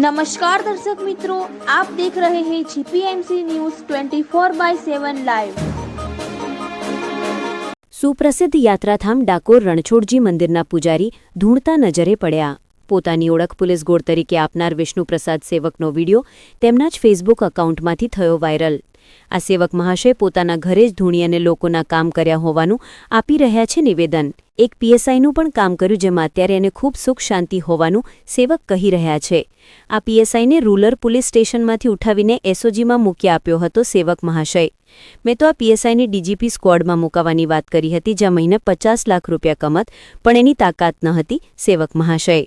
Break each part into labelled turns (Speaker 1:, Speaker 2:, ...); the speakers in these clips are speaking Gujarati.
Speaker 1: નમસ્કાર દર્શક મિત્રો આપ દેખ રહે હૈ GPMC news 24 by seven live
Speaker 2: સુપ્રસિદ્ધ યાત્રાધામ ડાકોર રણછોડજી મંદિરના પૂજારી ધૂણતા નજરે પડ્યા. પોતાની ઓળખ પોલીસ ગોળ તરીકે આપનાર વિષ્ણુપ્રસાદ સેવકનો વીડિયો તેમના જ ફેસબુક અકાઉન્ટમાંથી થયો વાયરલ આ સેવક મહાશય પોતાના ઘરે જ ધૂણી અને લોકોના કામ કર્યા હોવાનું આપી રહ્યા છે નિવેદન. એક પીએસઆઈનું પણ કામ કર્યું જેમાં અત્યારે એને ખૂબ સુખ શાંતિ હોવાનું સેવક કહી રહ્યા છે. આ પીએસઆઈને રૂરલ પોલીસ સ્ટેશનમાંથી ઉઠાવીને એસઓજીમાં મૂકી આપ્યો હતો સેવક મહાશય. મેં તો આ પીએસઆઈની ડીજીપી સ્ક્વોડમાં મુકાવાની વાત કરી હતી, જ્યાં મહિને પચાસ લાખ રૂપિયા કમત, પણ એની તાકાત ન હતી, સેવક મહાશય.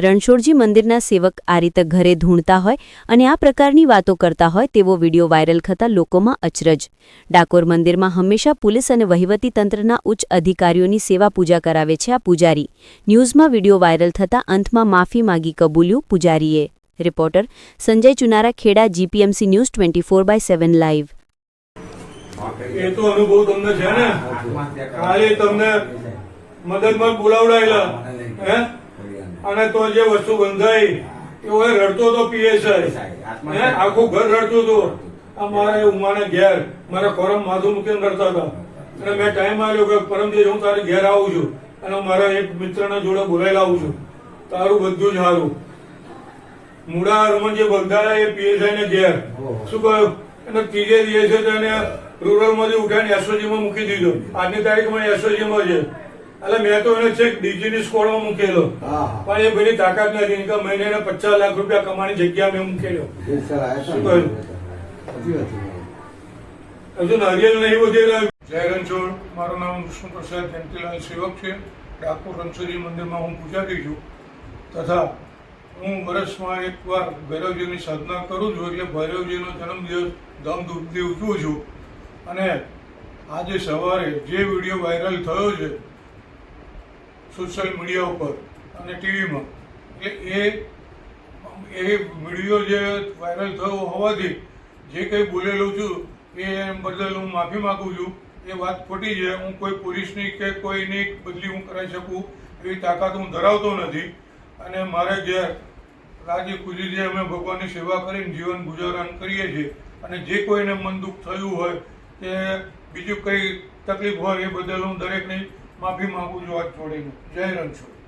Speaker 2: રણછોડજી મંદિરના સેવક આ રીતે ઘરે ધૂણતા હોય અને આ પ્રકારની વાતો કરતા હોય તેવો વીડિયો વાયરલ થતાં લોકોમાં અચરજ. ડાકોર મંદિરમાં હંમેશા પોલીસ અને વહીવટી તંત્રના ઉચ્ચ અધિકારીઓની સેવા પૂજા કરાવે છે આ પૂજારી. ન્યૂઝમાં વીડિયો વાયરલ થતાં અંતમાં માફી માગી કબૂલ્યું પૂજારીએ. Reporter Sanjay Chunara Kheda, GPMC news twenty four by seven live.
Speaker 3: એ તો અનુભવ તમને છે ને? કાલે તમને મદદમાં બોલાવડાયેલા, હે? અને તો જે વસ્તુ બંધાઈ એવો રડતો તો પીએસઆઈ આખું ઘર રડતું હતું. અમારે ઉમાને ઘેર મારા કોરમ માથું મૂકીને રડતા હતા? અને મેં ટાઈમ આવ્યો કે પરમજી હું તારી ઘેર આવું છું અને મારા એક મિત્રના જોડે બોલાયેલા આવું છું. તારું બધું જ સારું. મુડા રમણજી બંધાયા એ પીએસઆઈ ને ઘેર. શું કહ્યું? અને ત્રીજે દિવસે તેને રૂરલમાંથી ઉઠાઈને એસઓજી માં મૂકી દીધો. આજની તારીખમાં એસઓજી માં છે. એટલે મેં તો એને છેક ડીજી ની સ્કોડમાં મૂકેલો પણ એ ભાઈની તાકાત નથી. કે મહિને એને પચાસ લાખ રૂપિયા કમાવાની જગ્યા મેં મૂકેલો. શું કહ્યું? હજુ નારિયેલ નહીં વધેલા જય રણછોડ. મારું નામ વિષ્ણુપ્રસાદ જયંતિલાલ સેવક છે. ડાકોર રણછોડી મંદિરમાં હું પૂજારી છું. તથા હું વર્ષમાં એકવાર ભૈરવજીની સાધના કરું છું એટલે ભૈરવજીનો જન્મદિવસ ધામધૂમથી ઉજવું છું. અને આજે સવારે જે વીડિયો વાયરલ થયો છે સોશિયલ મીડિયા ઉપર અને ટીવીમાં. એટલે એ એ વીડિયો જે વાયરલ થયો હોવાથી જે કંઈ બોલેલું છું, એ બદલ હું માફી માગું છું. એ વાત ખોટી છે. હું કોઈ પોલીસની કે કોઈની બદલી હું કરાવી શકું એવી તાકાત હું ધરાવતો નથી. અને મારે જે રાજી ખુશીથી અમે ભગવાનની સેવા કરીને જીવન ગુજારણ કરીએ છીએ. અને જે કોઈને મન દુઃખ થયું હોય કે બીજું કંઈ તકલીફ હોય એ બદલ હું દરેકની માફી માંગુ છું હાથ જોડીને જય રણછોડ.